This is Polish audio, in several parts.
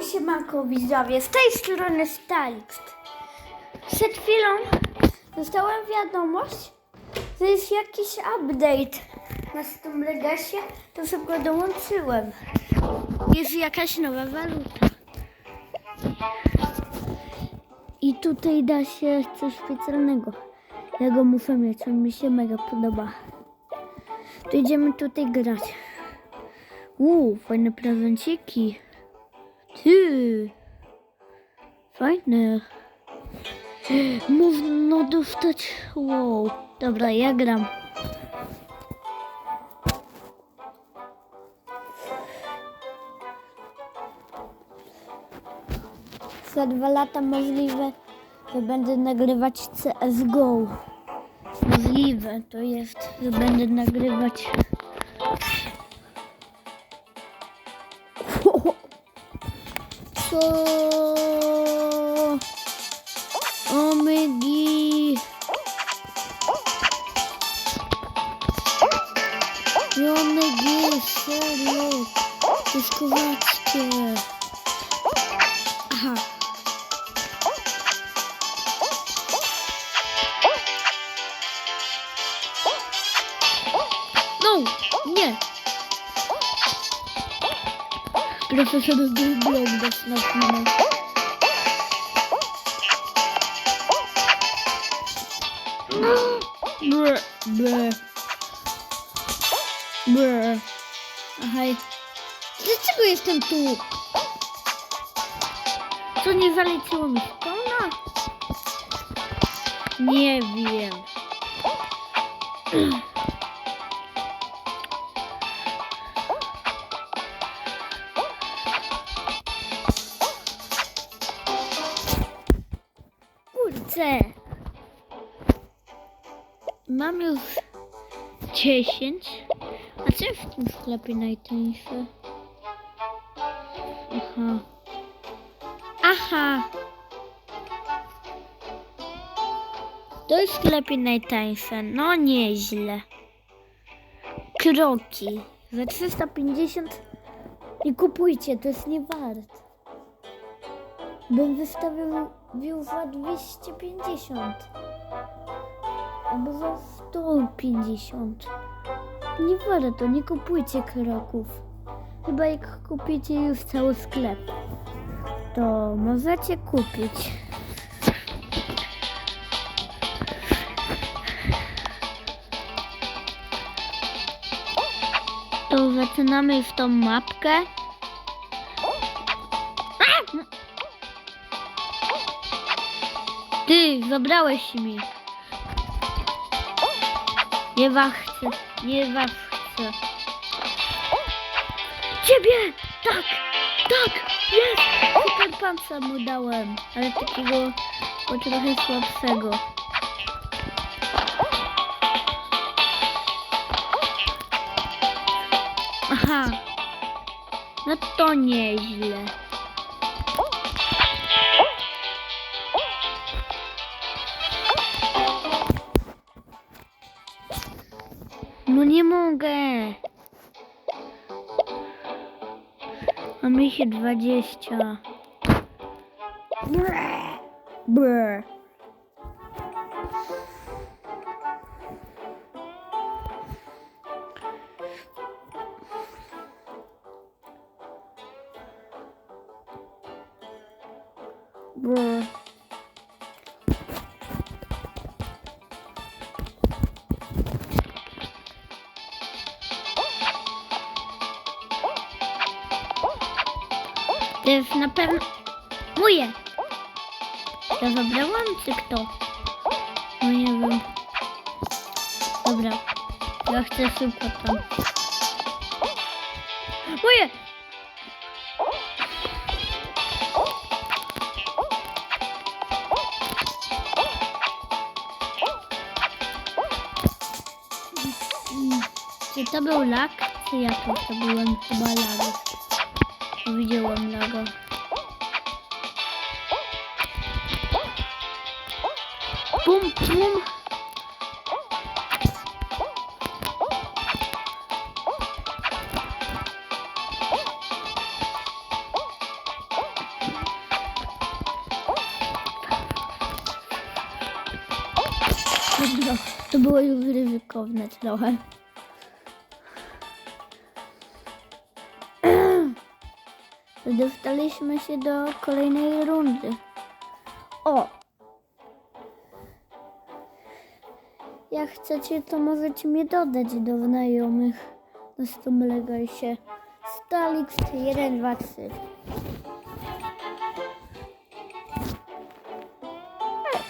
Yo, siemanko widzowie, z tej strony Stalix. Przed chwilą dostałem wiadomość, że jest jakiś update na Steam Legacy, to szybko dołączyłem. Jest jakaś nowa waluta. I tutaj da się coś specjalnego. Ja go muszę mieć, on mi się mega podoba. To idziemy tutaj grać. Uuu, fajne prezenciki. Ty. Fajne. Można dostać. Wow. Dobra, ja gram. Za dwa lata możliwe, że będę nagrywać CSGO. Możliwe to jest, że będę nagrywać. Co? Omegi. Omegi, serio. To jest kozackie. Aha. No, Profesor Google das na chwilę. Bre, bre. Bre. Aha. Dlaczego jestem tu? Co nie zaleciło mi szkolna? Nie wiem. Mam już 10. A co w tym sklepie najtańsze? Aha. Aha. To jest sklepie najtańsze. No nieźle. Kroki. Za 350 nie kupujcie, to jest nie wart. Bym wystawił wił za 250. Albo za 150. Nie warto, nie kupujcie kroków. Chyba jak kupicie już cały sklep, to możecie kupić. To zaczynamy już tą mapkę. Ty, zabrałeś mi. Nie wachcę, nie wachcę. Ciebie! Tak! Tak! Jest! Super panca mu dałem, ale takiego o trochę słabszego. Aha. No to nieźle. No nie mogę. Mam ich 20. Brr. Brr. To jest na pewno moje. Ja zabrałam, czy kto? No nie wiem. Dobra. Ja chcę szybko tam. Moje! Czy to był lag? Czy ja to, to byłem chyba lag? widziałem laga. Bum, bum. To było już ryzykowne trochę. Dostaliśmy się do kolejnej rundy. O! Jak chcecie, to możecie mnie dodać do znajomych. Na stumlegaj się. Stalix 1, 2, 3.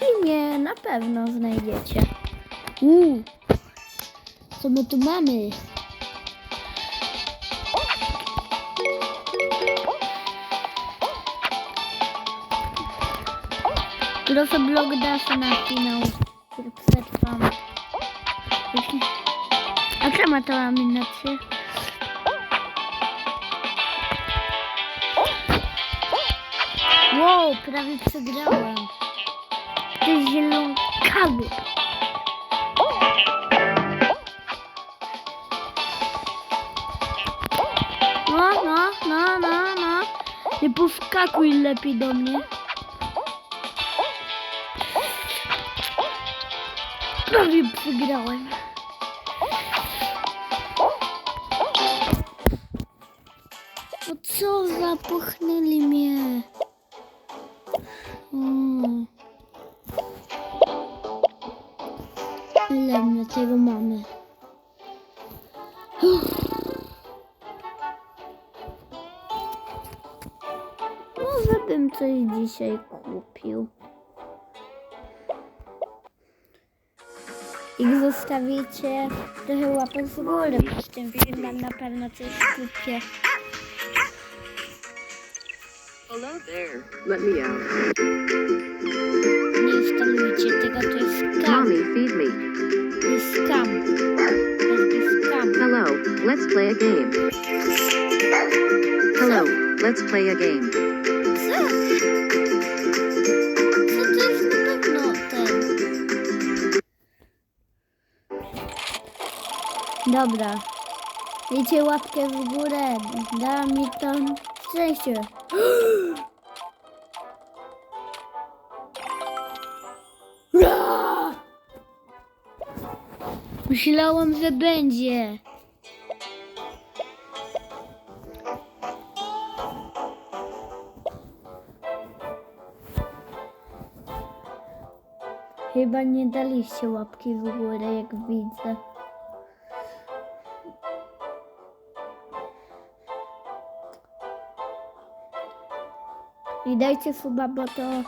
I mnie na pewno znajdziecie. Uuu, co my tu mamy? Proszę blog Dasa na finał. który Przetrwam. A co ma to laminację? Wow, prawie przegrałem. To jest zielonkawy. No, no, no, no, no. Nie powskakuj lepiej do mnie. Prawie przegrałem. No co za pochnęli mnie. Mm. Ile my tego mamy? Może bym coś dzisiaj kupił. Jak zostawicie trochę łapek górę pod tym filmem, na pewno coś kupię. Hello there. Let me out. Nie instalujcie tego, to jest scam. Mommy, feed me. To jest scam. To jest scam. Hello, let's play a game. Hello, let's play a game. Co Dobra. Dajcie łapkę w górę. Da mi to szczęście. Myślałam, że będzie. Chyba nie daliście łapki w górę, jak widzę. I dajcie suba, bo to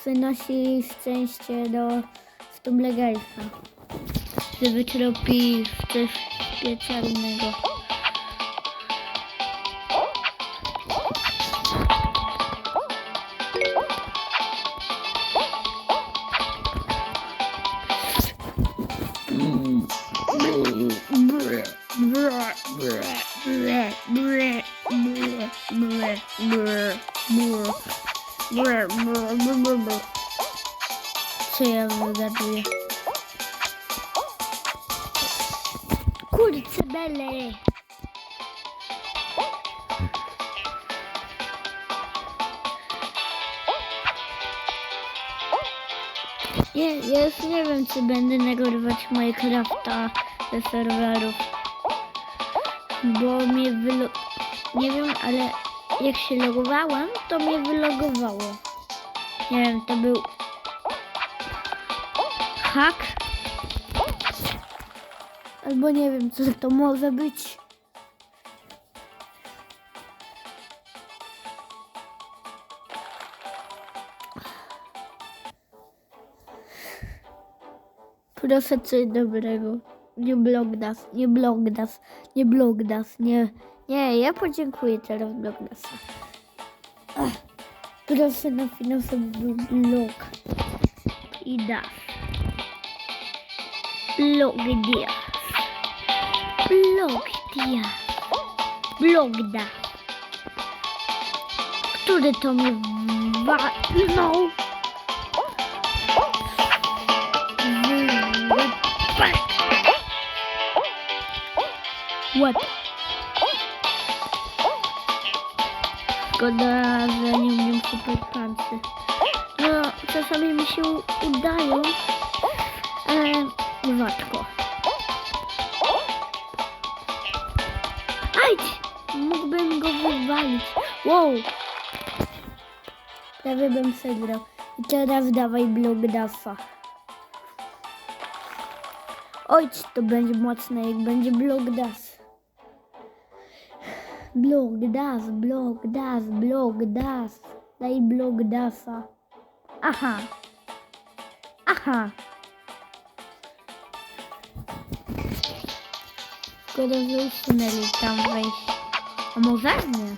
przynosi szczęście do Stumlegajsa. Żeby tropi coś specjalnego. Co ja wygaduję? Kurczę bele! Nie, ja już nie wiem, czy będę nagrywać Minecrafta ze serwerów. Bo mnie wylo... Nie wiem, ale jak się logowałem, to mnie wylogowało. Nie wiem, to był... Hack? Albo nie wiem, co to może być. Proszę coś dobrego. Nie blogdas, nie blogdas, nie blogdas, nie. Nie, ja podziękuję teraz blogdasa. Ach, Proszę na finansowy blog. I da. Blog dia. Blog dia. Blogda. Który to mnie walnął? What? Szkoda, że nie umiem super pancy. No, czasami mi się udają, Ale rzadko. Ajdź! Mógłbym go wywalić. Wow! Prawie bym przegrał. I teraz dawaj blok dafa. Ojcz, to będzie mocne, jak będzie blok das. Blok das, blok das, blok das. Daj blok dasa. Aha. Aha. Szkoda, że usunęli tam wejść. A może nie?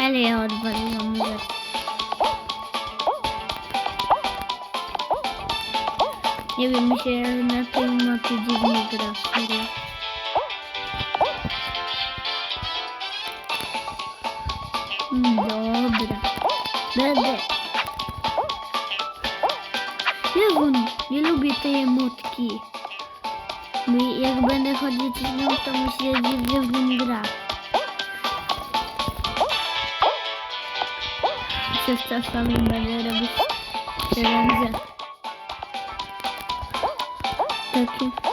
Ale ja odwaliłam rzecz. Nie wiem, mi się na tym mapie dziwnie serio. Dobra. Będę. Jezu, nie lubię tej emotki. Bo jak będę chodzić z nią, to mi się dziwnie w nim gra. Przez czasami będę robić ręce. Sakin.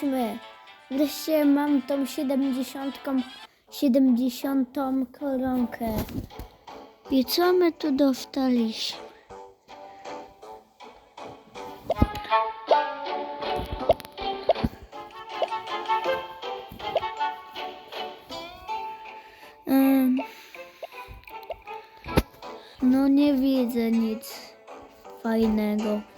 Wygraliśmy. Wreszcie mam tą 70, 70 koronkę. I co my tu dostaliśmy? No nie widzę nic fajnego.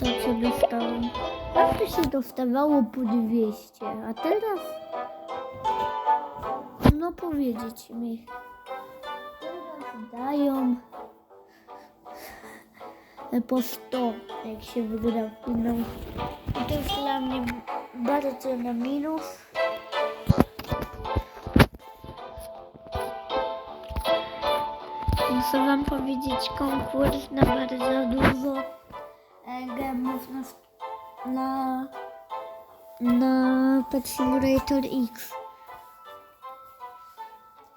To co dostałem. Zawsze się dostawało po 200, a teraz no powiedzieć mi. Teraz dają po 100, jak się wygra finał. I to jest dla mnie bardzo na minus. Muszę wam powiedzieć konkurs na bardzo dużo gemów na, na, na Pet Simulator X.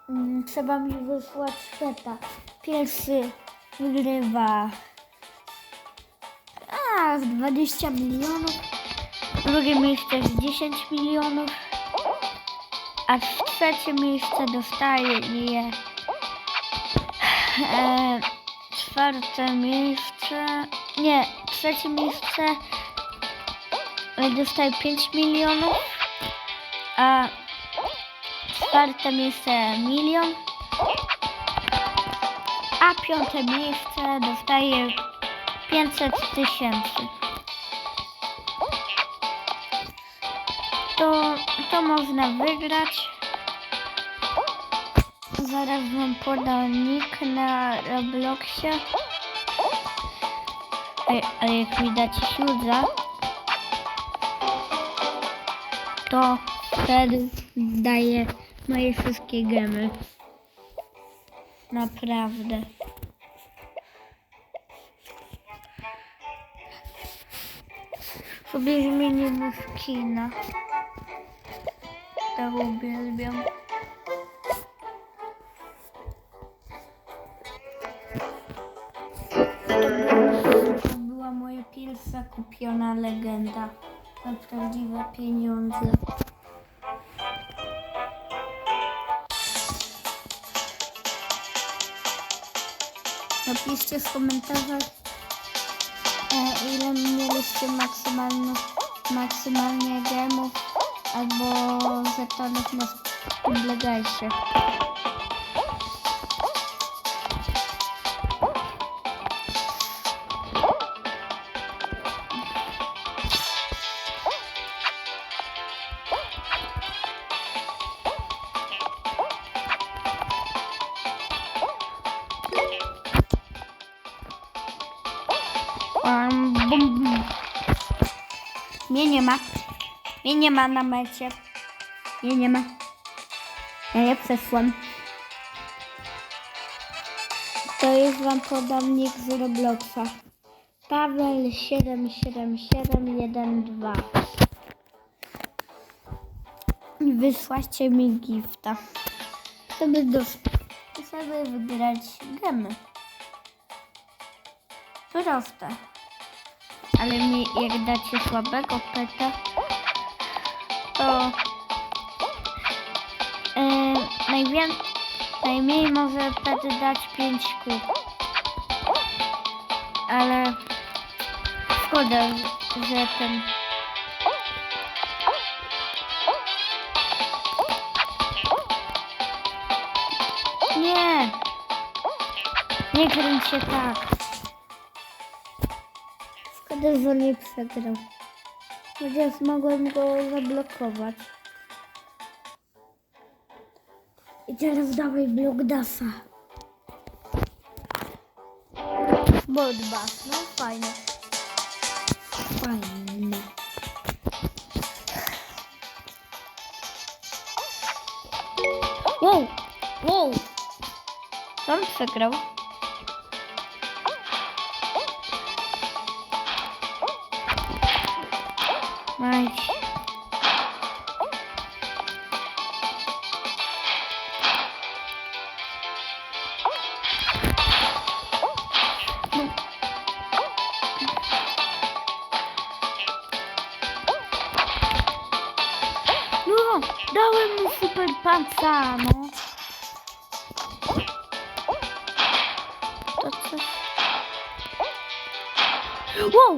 Mm, Trzeba mi wysłać peta. Pierwszy wygrywa a, z 20 milionów. Drugie miejsce z 10 milionów. A trzecie miejsce dostaje je E, czwarte miejsce. Nie, trzecie miejsce dostaje 5 milionów, a czwarte miejsce milion, a piąte miejsce dostaje 500 tysięcy. To, to można wygrać. Zaraz wam podam nick na Robloxie. Ej, ale jak widać Hughesa, to wtedy daje moje wszystkie gemy. Naprawdę. Sobie zmienimy skina. Tak uwielbiam. Moja pierwsza kupiona legenda. Za prawdziwe pieniądze. Napiszcie w komentarzach, e, ile mieliście maksymalno, maksymalnie gemów albo żetonów na Spudlegajsie. Um, bum, bum. Mnie nie ma. Mnie nie ma na mecie. Mnie nie ma. Ja nie przeszłam. To jest wam podawnik z Robloxa. Paweł 77712. Wysłacie mi gifta. Żeby, do, żeby wygrać gemy. Proste. Ale mi jak dacie słabego peta, to yy, najwię- najmniej może pet dać 5 szkół. Ale szkoda, że ten Nie! Nie kręć się tak. Że nie przegrał. Chociaż mogłem go zablokować. I teraz dawaj blok dasa. Bodbas, no fajnie. Fajnie. Wow! Wow! Tam przegrał. Mać. No, dałem mu super panca, no. Wow,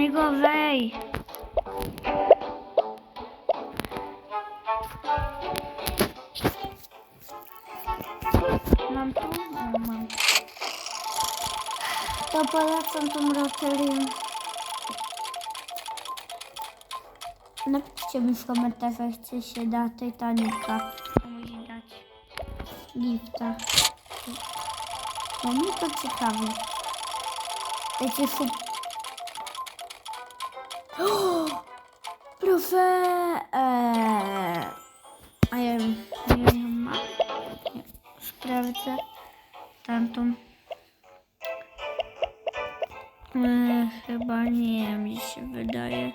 Najgorzej. Mam tu? No, mam. To polecam tą roterię. Napiszcie mi w komentarzach, czy się da Titanica komuś dać gifta. No mnie to ciekawi. Wiecie, su... Profe... Eee... A ja nie wiem, nie, sprawdzę tamtą. Eee, chyba nie, mi się wydaje.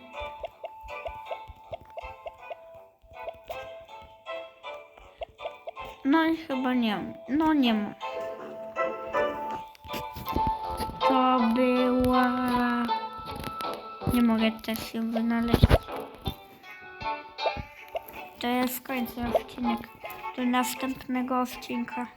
No i chyba nie. No nie ma. To była... Nie mogę też się wynaleźć. To jest końcu odcinek. Do następnego odcinka.